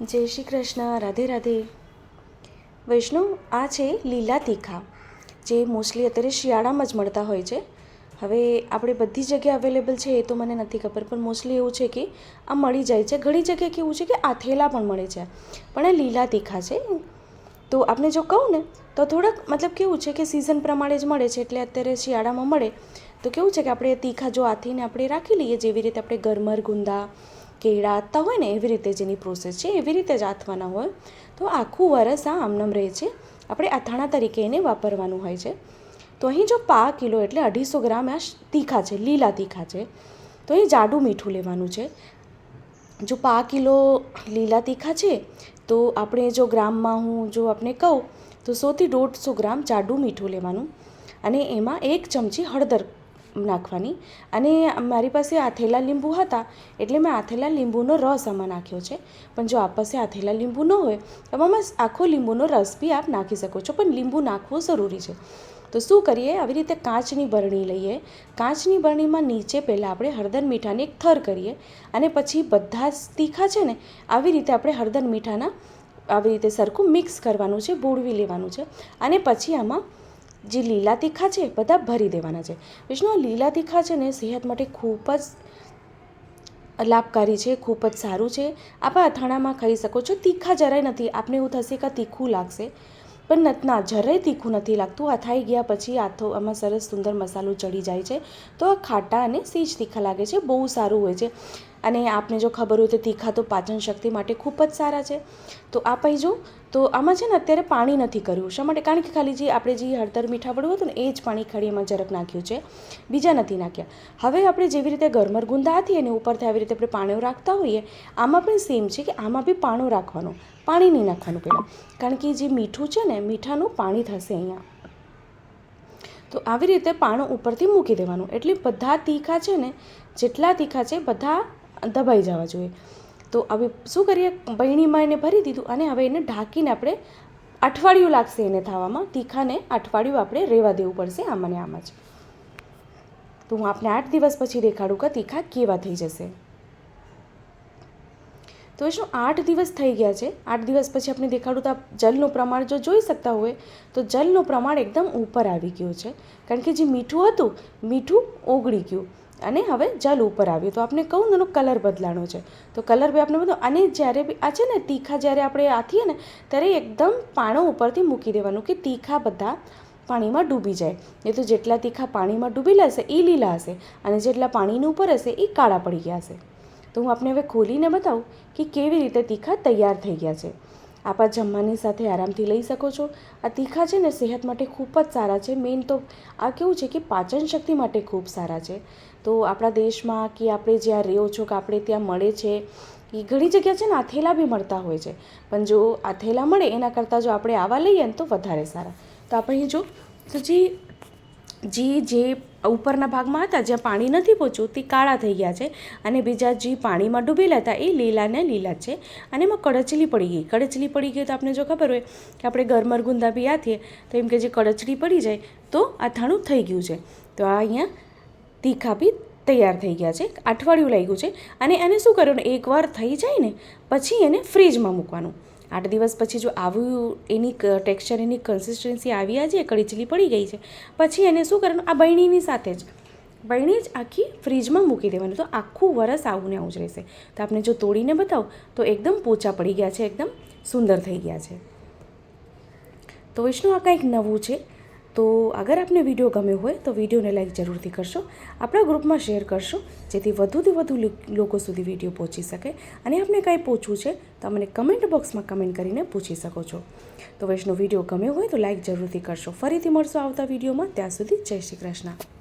જય શ્રી કૃષ્ણ, રાધે રાધે. વૈષ્ણવ, આ છે લીલા તીખા, જે મોસ્ટલી અત્યારે શિયાળામાં જ મળતા હોય છે. હવે આપણે બધી જગ્યાએ અવેલેબલ છે એ તો મને નથી ખબર, પણ મોસ્ટલી એવું છે કે આ મળી જાય છે. ઘણી જગ્યાએ કેવું છે કે આથેલા પણ મળે છે, પણ આ લીલા તીખા છે. તો આપણે જો કહું ને, તો થોડાક મતલબ કેવું છે કે સિઝન પ્રમાણે જ મળે છે, એટલે અત્યારે શિયાળામાં મળે. તો કેવું છે કે આપણે તીખા જો આથીને આપણે રાખી લઈએ, જેવી રીતે આપણે ગરમર ગુંદા કેળા આથતા હોય ને એવી રીતે જેની પ્રોસેસ છે, એવી રીતે જ આથવાના હોય. તો આખું વરસ આ આમનમ રહે છે. આપણે અથાણા તરીકે એને વાપરવાનું હોય છે. તો અહીં જો પા કિલો એટલે અઢીસો ગ્રામ આ તીખા છે, લીલા તીખા છે. તો અહીં જાડું મીઠું લેવાનું છે. જો પા કિલો લીલા તીખા છે, તો આપણે જો ગ્રામમાં હું જો આપણે કહું, તો સોથી દોઢસો ગ્રામ જાડું મીઠું લેવાનું. અને એમાં એક ચમચી હળદર નાખવાની. અને મારી પાસે આથેલા લીંબુ હતા, એટલે મેં આથેલા લીંબુનો રસ આમાં નાખ્યો છે. પણ જો આપ પાસે આથેલા લીંબુ ન હોય, તો આમાં આખો લીંબુનો રસ બી આપ નાખી શકો છો. પણ લીંબુ નાખવું જરૂરી છે. તો શું કરીએ? આવી રીતે કાચની બરણી લઈએ. કાચની બરણીમાં નીચે પહેલાં આપણે હળદર મીઠાની એક થર કરીએ. અને પછી બધા જ તીખા છે ને, આવી રીતે આપણે હળદર મીઠાના આવી રીતે સરખું મિક્સ કરવાનું છે બોળવી લેવાનું છે. અને પછી આમાં જે લીલા તીખા છે બધા ભરી દેવાના છે. વિષ્ણુ લીલા તીખા છે ને સેહત માટે ખૂબ જ લાભકારી છે, ખૂબ જ સારું છે. આપ અથાણામાં ખાઈ શકો છો. તીખા જરાય નથી. આપને એવું થશે કે તીખું લાગશે. પણ ન- જરાય તીખું નથી લાગતું. આ થઈ ગયા પછી આથો, આમાં સરસ સુંદર મસાલો ચડી જાય છે. તો આ ખાટા અને સેજ તીખા લાગે છે. બહુ સારું હોય છે. અને આપને જો ખબર હોય તો તીખા તો પાચન શક્તિ માટે ખૂબ જ સારા છે. તો આ પહી જો, તો આમાં છે ને અત્યારે પાણી નથી કર્યું. શા માટે? કારણ કે ખાલી જે આપણે જે હળદર મીઠા પડવું હતું ને, એ જ પાણી ખાલી એમાં જરાક નાખ્યું છે. બીજા નથી નાખ્યા. હવે આપણે જેવી રીતે ગરમર ગુંદા હતી અને ઉપરથી આવી રીતે આપણે પાણીઓ રાખતા હોઈએ, આમાં પણ સેમ છે કે આમાં બી પાણું રાખવાનું. પાણી નહીં નાખવાનું પહેલાં. કારણ કે જે મીઠું છે ને, મીઠાનું પાણી થશે અહીંયા. તો આવી રીતે પાણું ઉપરથી મૂકી દેવાનું. એટલે બધા તીખા છે ને, જેટલા તીખા છે, બધા દબાઈ જવા જોઈએ. તો હવે શું કરીએ? બહેણીમાં એને ભરી દીધું અને હવે એને ઢાંકીને આપણે અઠવાડિયું લાગશે એને થવામાં. તીખાને અઠવાડિયું આપણે રહેવા દેવું પડશે આમ અને આમ જ. તો હું આપને આઠ દિવસ પછી દેખાડું કે તીખા કેવા થઈ જશે. તો શું આઠ દિવસ થઈ ગયા છે? આઠ દિવસ પછી આપણે દેખાડું તો જલનું પ્રમાણ જો જોઈ શકતા હોય, તો જલનું પ્રમાણ એકદમ ઉપર આવી ગયું છે. કારણ કે જે મીઠું હતું, મીઠું ઓગળી ગયું. અને હવે જલ ઉપર આવ્યું તો આપણે કહું એનો કલર બદલાણો છે. તો કલર બી આપણે બધો અને જ્યારે બી આ છે ને તીખા જ્યારે આપણે આથીએ ને, ત્યારે એકદમ પાણો ઉપરથી મૂકી દેવાનું કે તીખા બધા પાણીમાં ડૂબી જાય. એ તો જેટલા તીખા પાણીમાં ડૂબેલા હશે એ લીલા હશે. અને જેટલા પાણીની ઉપર હશે એ કાળા પડી ગયા હશે. તો હું આપને હવે ખોલીને બતાવું કે કેવી રીતે તીખા તૈયાર થઈ ગયા છે. આપ જમવાની સાથે આરામથી લઈ શકો છો. આ તીખા છે ને સેહત માટે ખૂબ જ સારા છે. મેઇન તો આ કેવું છે કે પાચન શક્તિ માટે ખૂબ સારા છે. તો આપણા દેશમાં કે આપણે જ્યાં રહ્યો છો કે આપણે ત્યાં મળે છે એ ઘણી જગ્યા છે ને આથેલા બી મળતા હોય છે. પણ જો આથેલા મળે એના કરતાં જો આપણે આવા લઈએ ને તો વધારે સારા. તો આપણે જો, તો જે જે ઉપરના ભાગમાં હતા જ્યાં પાણી નથી પહોંચ્યું, તે કાળા થઈ ગયા છે અને બીજા જે પાણીમાં ડૂબેલા હતા એ લીલા ને લીલા છે અને એમાં કડચલી પડી ગઈ. કડચલી પડી ગઈ તો આપણે જો ખબર હોય કે આપણે ગરમર ગુંદા બી આથીએ તો એમ કે જે કડચલી પડી જાય તો અથાણું થઈ ગયું છે. તો આ અહીંયા તીખા બી તૈયાર થઈ ગયા છે. અઠવાડિયું લાગ્યું છે અને એને શું કરવાનું? એકવાર થઈ જાય ને, પછી એને ફ્રીજમાં મૂકવાનું. આઠ દિવસ પછી જો આવું એની ટેક્સચર એની કન્સિસ્ટન્સી આવી આજે કડીચલી પડી ગઈ છે, પછી એને શું કરવાનું? આ બહેણીની સાથે જ. બહેણી જ આખી ફ્રીજમાં મૂકી દેવાનું. તો આખું વરસ આવું ને આવું જ રહેશે. તો આપણે જો તોડીને બતાવો, તો એકદમ પોચા પડી ગયા છે, એકદમ સુંદર થઈ ગયા છે. તો વિષ્ણુ, આ કંઈક નવું છે. તો અગર આપને વીડિયો ગમ્યો હોય તો વિડીયોને લાઈક જરૂરથી કરશો, આપણા ગ્રુપમાં શેર કરશો, જેથી વધુથી વધુ લોકો સુધી વીડિયો પહોંચી શકે અને આપને કાંઈ પૂછવું છે તો અમને કમેન્ટ બોક્સમાં કમેન્ટ કરીને પૂછી શકો છો. તો વૈષ્ણવ, વીડિયો ગમ્યો હોય તો લાઈક જરૂરથી કરશો. ફરીથી મળશો આવતા વિડીયોમાં. ત્યાં સુધી જય શ્રી કૃષ્ણ.